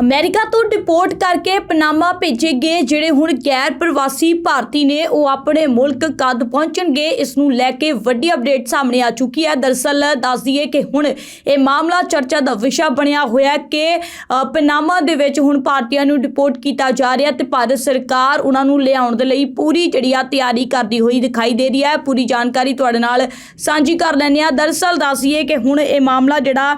America ਤੋਂ deport ਕਰਕੇ Panama ਭੇਜੇ ਗਏ, ਜਿਹੜੇ ਹੁਣ ਗੈਰ ਪ੍ਰਵਾਸੀ ਭਾਰਤੀ ਨੇ, ਉਹ ਆਪਣੇ ਮੁਲਕ ਕਦ ਪਹੁੰਚਣਗੇ। ਇਸ ਨੂੰ ਲੈ ਕੇ ਵੱਡੀ ਅਪਡੇਟ ਸਾਹਮਣੇ ਆ ਚੁੱਕੀ ਹੈ। ਦਰਸਲ ਦੱਸ ਦਈਏ ਕਿ ਹੁਣ ਇਹ ਮਾਮਲਾ ਚਰਚਾ ਦਾ ਵਿਸ਼ਾ ਬਣਿਆ ਹੋਇਆ ਕਿ ਪਨਾਮਾ ਦੇ ਵਿੱਚ ਹੁਣ ਭਾਰਤੀਆਂ ਨੂੰ ਡਿਪੋਰਟ ਕੀਤਾ ਜਾ ਰਿਹਾ ਤੇ ਭਾਰਤ ਸਰਕਾਰ ਉਹਨਾਂ ਨੂੰ ਲਿਆਉਣ ਦੇ ਲਈ ਪੂਰੀ ਜਿਹੜੀ ਆ ਤਿਆਰੀ ਕਰਦੀ ਹੋਈ ਦਿਖਾਈ ਦੇ ਰਹੀ ਹੈ। ਪੂਰੀ ਜਾਣਕਾਰੀ ਤੁਹਾਡੇ ਨਾਲ ਸਾਂਝੀ ਕਰ ਲੈਂਦੇ ਆ ਦਰਸਲ ਦੱਸ ਦਈਏ ਕਿ ਹੁਣ ਇਹ ਮਾਮਲਾ ਜਿਹੜਾ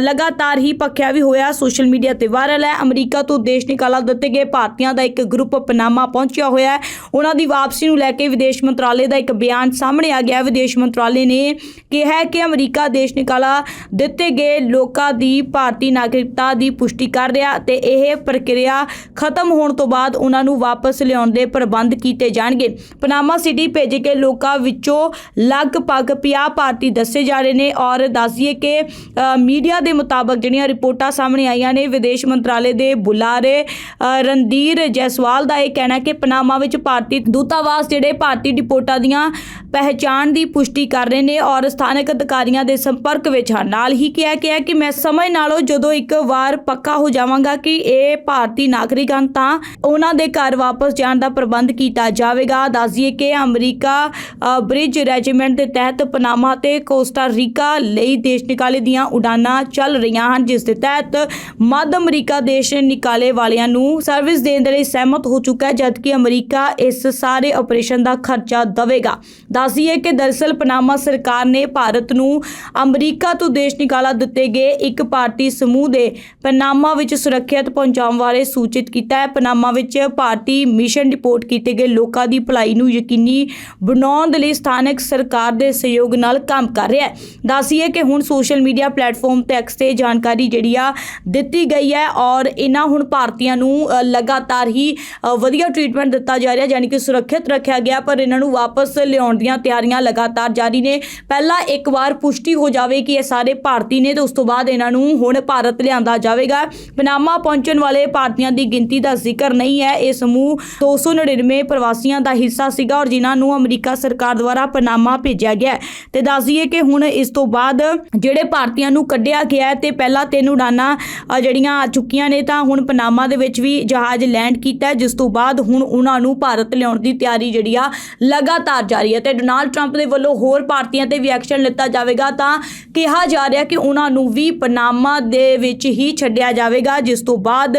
ਲਗਾਤਾਰ ਹੀ ਪੱਖਿਆ ਵੀ ਹੋਇਆ ਸੋਸ਼ਲ ਮੀਡੀਆ ਤੇ ਵਾਇਰਲ ਹੈ। ਅਮਰੀਕਾ ਤੋਂ ਦੇਸ਼ ਨਿਕਾਲਾ ਦਿੱਤੇ ਗਏ ਭਾਰਤੀਆਂ ਦਾ ਇੱਕ ਗਰੁੱਪ ਪਨਾਮਾ ਪਹੁੰਚਿਆ ਹੋਇਆ ਹੈ। ਉਹਨਾਂ ਦੀ ਵਾਪਸੀ ਨੂੰ ਲੈ ਕੇ ਵਿਦੇਸ਼ ਮੰਤਰਾਲੇ ਦਾ ਇੱਕ ਬਿਆਨ ਸਾਹਮਣੇ ਆ ਗਿਆ ਹੈ। ਵਿਦੇਸ਼ ਮੰਤਰਾਲੇ ਨੇ ਕਿਹਾ ਕਿ ਅਮਰੀਕਾ ਦੇਸ਼ ਨਿਕਾਲਾ ਦਿੱਤੇ ਗਏ ਲੋਕਾਂ ਦੀ ਭਾਰਤੀ ਨਾਗਰਿਕਤਾ ਦੀ ਪੁਸ਼ਟੀ ਕਰ ਰਿਹਾ ਤੇ ਇਹ ਪ੍ਰਕਿਰਿਆ ਖਤਮ ਹੋਣ ਤੋਂ ਬਾਅਦ ਉਹਨਾਂ ਨੂੰ ਵਾਪਸ ਲਿਆਉਣ ਦੇ ਪ੍ਰਬੰਧ ਕੀਤੇ ਜਾਣਗੇ। ਪਨਾਮਾ ਸਿਟੀ ਭੇਜੇ ਗਏ ਲੋਕਾਂ ਵਿੱਚੋਂ ਲਗਭਗ 50 ਭਾਰਤੀ ਦੱਸੇ ਜਾ ਰਹੇ ਨੇ ਔਰ ਦੱਸਦੀਏ ਕਿ ਮੀਡੀਆ ਦੇ ਮੁਤਾਬਕ ਜਿਹੜੀਆਂ ਰਿਪੋਰਟਾਂ ਸਾਹਮਣੇ ਆਈਆਂ ਨੇ, ਵਿਦੇਸ਼ ਮੰਤਰਾਲੇ ਦੇ ਬੁਲਾਰੇ ਅ, ਰਣਧੀਰ ਜੈਸਵਾਲ ਦਾ ਇਹ ਕਹਿਣਾ ਕਿ ਪਨਾਮਾ ਵਿੱਚ ਭਾਰਤੀ ਦੂਤਾਵਾਸ ਜਿਹੜੇ ਭਾਰਤੀ ਡਿਪੋਟਾਂ ਦੀਆਂ ਪਹਿਚਾਣ ਦੀ ਪੁਸ਼ਟੀ ਕਰ ਰਹੇ ਨੇ ਔਰ ਸਥਾਨਕ ਅਧਿਕਾਰੀਆਂ ਦੇ ਸੰਪਰਕ ਵਿੱਚ ਹਨ। ਨਾਲ ਹੀ ਕਿਹਾ ਗਿਆ ਕਿ ਮੈਂ ਸਮਝ ਨਾਲੋਂ ਜਦੋਂ ਇੱਕ ਵਾਰ ਪੱਕਾ ਹੋ ਜਾਵਾਂਗਾ ਕਿ ਇਹ ਭਾਰਤੀ ਨਾਗਰਿਕ ਹਨ ਤਾਂ ਉਹਨਾਂ ਦੇ ਘਰ ਵਾਪਸ ਜਾਣ ਦਾ ਪ੍ਰਬੰਧ ਕੀਤਾ ਜਾਵੇਗਾ। ਦੱਸਦੀਏ ਕਿ ਅਮਰੀਕਾ ਬ੍ਰਿਜ ਰੈਜੀਮੈਂਟ ਦੇ ਤਹਿਤ ਪਨਾਮਾ ਤੇ ਕੋਸਟਾ ਰੀਕਾ ਲਈ ਦੇਸ਼ ਨਿਕਾਲੇ ਦੀਆਂ ਉਡਾਨਾਂ ਚੱਲ ਰਹੀਆਂ ਹਨ ਜਿਸ ਦੇ ਤਹਿਤ ਮੱਧ ਅਮਰੀਕਾ ਦੇਸ਼ ਨਿਕਾਲੇ ਵਾਲਿਆਂ ਨੂੰ ਸਰਵਿਸ ਦੇਣ ਦੇ ਲਈ ਸਹਿਮਤ ਹੋ ਚੁੱਕਾ ਹੈ, ਜਦਕਿ ਅਮਰੀਕਾ ਇਸ ਸਾਰੇ ਆਪਰੇਸ਼ਨ ਦਾ ਖਰਚਾ ਦੇਵੇਗਾ। ਦੱਸੀਏ ਕਿ ਦਰਸਲ ਪਨਾਮਾ ਸਰਕਾਰ ਨੇ ਭਾਰਤ ਨੂੰ ਅਮਰੀਕਾ ਤੋਂ ਦੇਸ਼ ਨਿਕਾਲਾ ਦਿੱਤੇ ਗਏ ਇੱਕ ਭਾਰਤੀ ਸਮੂਹ ਦੇ ਪਨਾਮਾ ਵਿੱਚ ਸੁਰੱਖਿਅਤ ਪਹੁੰਚਾਉਣ ਬਾਰੇ ਸੂਚਿਤ ਕੀਤਾ ਹੈ। ਪਨਾਮਾ ਵਿੱਚ ਭਾਰਤੀ ਮਿਸ਼ਨ ਰਿਪੋਰਟ ਕੀਤੇ ਗਏ ਲੋਕਾਂ ਦੀ ਭਲਾਈ ਨੂੰ ਯਕੀਨੀ ਬਣਾਉਣ ਦੇ ਲਈ ਸਥਾਨਕ ਸਰਕਾਰ ਦੇ ਸਹਿਯੋਗ ਨਾਲ ਕੰਮ ਕਰ ਰਿਹਾ ਹੈ। ਦੱਸੀਏ ਕਿ ਹੁਣ ਸੋਸ਼ਲ ਮੀਡੀਆ ਪਲੇਟਫਾਰਮ ਤੇ ਐਕਸ ਤੇ ਜਾਣਕਾਰੀ ਜਿਹੜੀ ਆ ਦਿੱਤੀ ਗਈ ਹੈ ਔਰ ਇਹਨਾਂ ਹੁਣ ਭਾਰਤੀਆਂ ਨੂੰ ਲਗਾਤਾਰ ਹੀ ਵਧੀਆ ਟ੍ਰੀਟਮੈਂਟ ਦਿੱਤਾ ਜਾ ਰਿਹਾ, ਯਾਨੀ ਕਿ ਸੁਰੱਖਿਅਤ ਰੱਖਿਆ ਗਿਆ, ਪਰ ਇਹਨਾਂ ਨੂੰ ਵਾਪਸ ਲਿਆਉਣ ਦੀਆਂ ਤਿਆਰੀਆਂ ਲਗਾਤਾਰ ਜਾਰੀ ਨੇ। ਪਹਿਲਾਂ ਇੱਕ ਵਾਰ ਪੁਸ਼ਟੀ ਹੋ ਜਾਵੇ ਕਿ ਇਹ ਸਾਰੇ ਭਾਰਤੀ ਨੇ ਤੇ ਉਸ ਤੋਂ ਬਾਅਦ ਇਹਨਾਂ ਨੂੰ ਹੁਣ ਭਾਰਤ ਲਿਆਂਦਾ ਜਾਵੇਗਾ। ਪਨਾਮਾ ਪਹੁੰਚਣ ਵਾਲੇ ਭਾਰਤੀਆਂ ਦੀ ਗਿਣਤੀ ਦਾ ਜ਼ਿਕਰ ਨਹੀਂ ਹੈ। ਇਹ ਸਮੂਹ 299 ਪ੍ਰਵਾਸੀਆਂ ਦਾ ਹਿੱਸਾ ਸੀਗਾ ਔਰ ਜਿਨ੍ਹਾਂ ਨੂੰ ਅਮਰੀਕਾ ਸਰਕਾਰ ਦੁਆਰਾ ਪਨਾਮਾ ਭੇਜਿਆ ਗਿਆ ਹੈ। ਤੇ ਦੱਸ ਦਈਏ ਕਿ ਹੁਣ ਇਸ ਤੋਂ ਬਾਅਦ ਜਿਹੜੇ ਭਾਰਤੀਆਂ ਨੂੰ ਕੱਢਿਆ ਗਿਆ ਹੈ, ਤੇ ਪਹਿਲਾਂ ਤਿੰਨ ਉਡਾਨਾਂ ਜਿਹੜੀਆਂ ਆ ਚੁੱਕੀ ਚੁੱਕੀਆਂ ਨੇ ਤਾਂ ਹੁਣ ਪਨਾਮਾ ਦੇ ਵਿੱਚ ਵੀ ਜਹਾਜ਼ ਲੈਂਡ ਕੀਤਾ ਜਿਸ ਤੋਂ ਬਾਅਦ ਹੁਣ ਉਹਨਾਂ ਨੂੰ ਭਾਰਤ ਲਿਆਉਣ ਦੀ ਤਿਆਰੀ ਜਿਹੜੀ ਆ ਲਗਾਤਾਰ ਜਾਰੀ ਹੈ ਤੇ ਡੋਨਾਲਡ ਟਰੰਪ ਦੇ ਵੱਲੋਂ ਹੋਰ ਭਾਰਤੀਆਂ ਤੇ ਵੀ ਐਕਸ਼ਨ ਲਿੱਤਾ ਜਾਵੇਗਾ ਤਾਂ ਕਿਹਾ ਜਾ ਰਿਹਾ ਕਿ ਉਹਨਾਂ ਨੂੰ ਵੀ ਪਨਾਮਾ ਦੇ ਵਿੱਚ ਹੀ ਛੱਡਿਆ ਜਾਵੇਗਾ, ਜਿਸ ਤੋਂ ਬਾਅਦ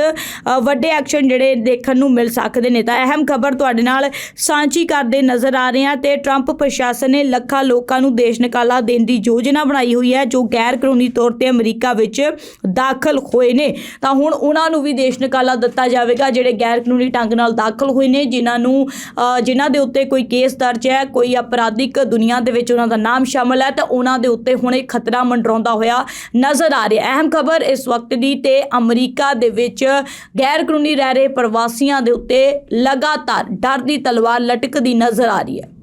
ਵੱਡੇ ਐਕਸ਼ਨ ਜਿਹੜੇ ਦੇਖਣ ਨੂੰ ਮਿਲ ਸਕਦੇ ਨੇ। ਤਾਂ ਅਹਿਮ ਖਬਰ ਤੁਹਾਡੇ ਨਾਲ ਸਾਂਝੀ ਕਰਦੇ ਨਜ਼ਰ ਆ ਰਹੇ ਹਾਂ ਤੇ ਟਰੰਪ ਪ੍ਰਸ਼ਾਸਨ ਨੇ ਲੱਖਾਂ ਲੋਕਾਂ ਨੂੰ ਦੇਸ਼ ਨਿਕਾਲਾ ਦੇਣ ਦੀ ਯੋਜਨਾ ਬਣਾਈ ਹੋਈ ਹੈ, ਜੋ ਗੈਰ ਕਾਨੂੰਨੀ ਤੌਰ ਤੇ ਅਮਰੀਕਾ ਵਿੱਚ ਦਾਖਲ ਹੋਏ ਨੇ। ਤਾਂ ਹੁਣ ਹੁਣ ਉਹਨਾਂ ਨੂੰ ਵੀ ਦੇਸ਼ ਨਿਕਾਲਾ ਦਿੱਤਾ ਜਾਵੇਗਾ, ਜਿਹੜੇ ਗੈਰ ਕਾਨੂੰਨੀ ਢੰਗ ਨਾਲ ਦਾਖਲ ਹੋਏ ਨੇ, ਜਿਨ੍ਹਾਂ ਨੂੰ ਜਿਨ੍ਹਾਂ ਦੇ ਉੱਤੇ ਕੋਈ ਕੇਸ ਦਰਜ ਹੈ, ਕੋਈ ਅਪਰਾਧਿਕ ਦੁਨੀਆ ਦੇ ਵਿੱਚ ਉਹਨਾਂ ਦਾ ਨਾਮ ਸ਼ਾਮਲ ਹੈ, ਤਾਂ ਉਹਨਾਂ ਦੇ ਉੱਤੇ ਹੁਣ ਇਹ ਖਤਰਾ ਮੰਡਰਾਉਂਦਾ ਹੋਇਆ ਨਜ਼ਰ ਆ ਰਿਹਾ ਅਹਿਮ ਖਬਰ ਇਸ ਵਕਤ ਦੀ ਤੇ ਅਮਰੀਕਾ ਦੇ ਵਿੱਚ ਗੈਰ ਕਾਨੂੰਨੀ ਰਹਿ ਰਹੇ ਪ੍ਰਵਾਸੀਆਂ ਦੇ ਉੱਤੇ ਲਗਾਤਾਰ ਡਰ ਦੀ ਤਲਵਾਰ ਲਟਕਦੀ ਨਜ਼ਰ ਆ ਰਹੀ ਹੈ।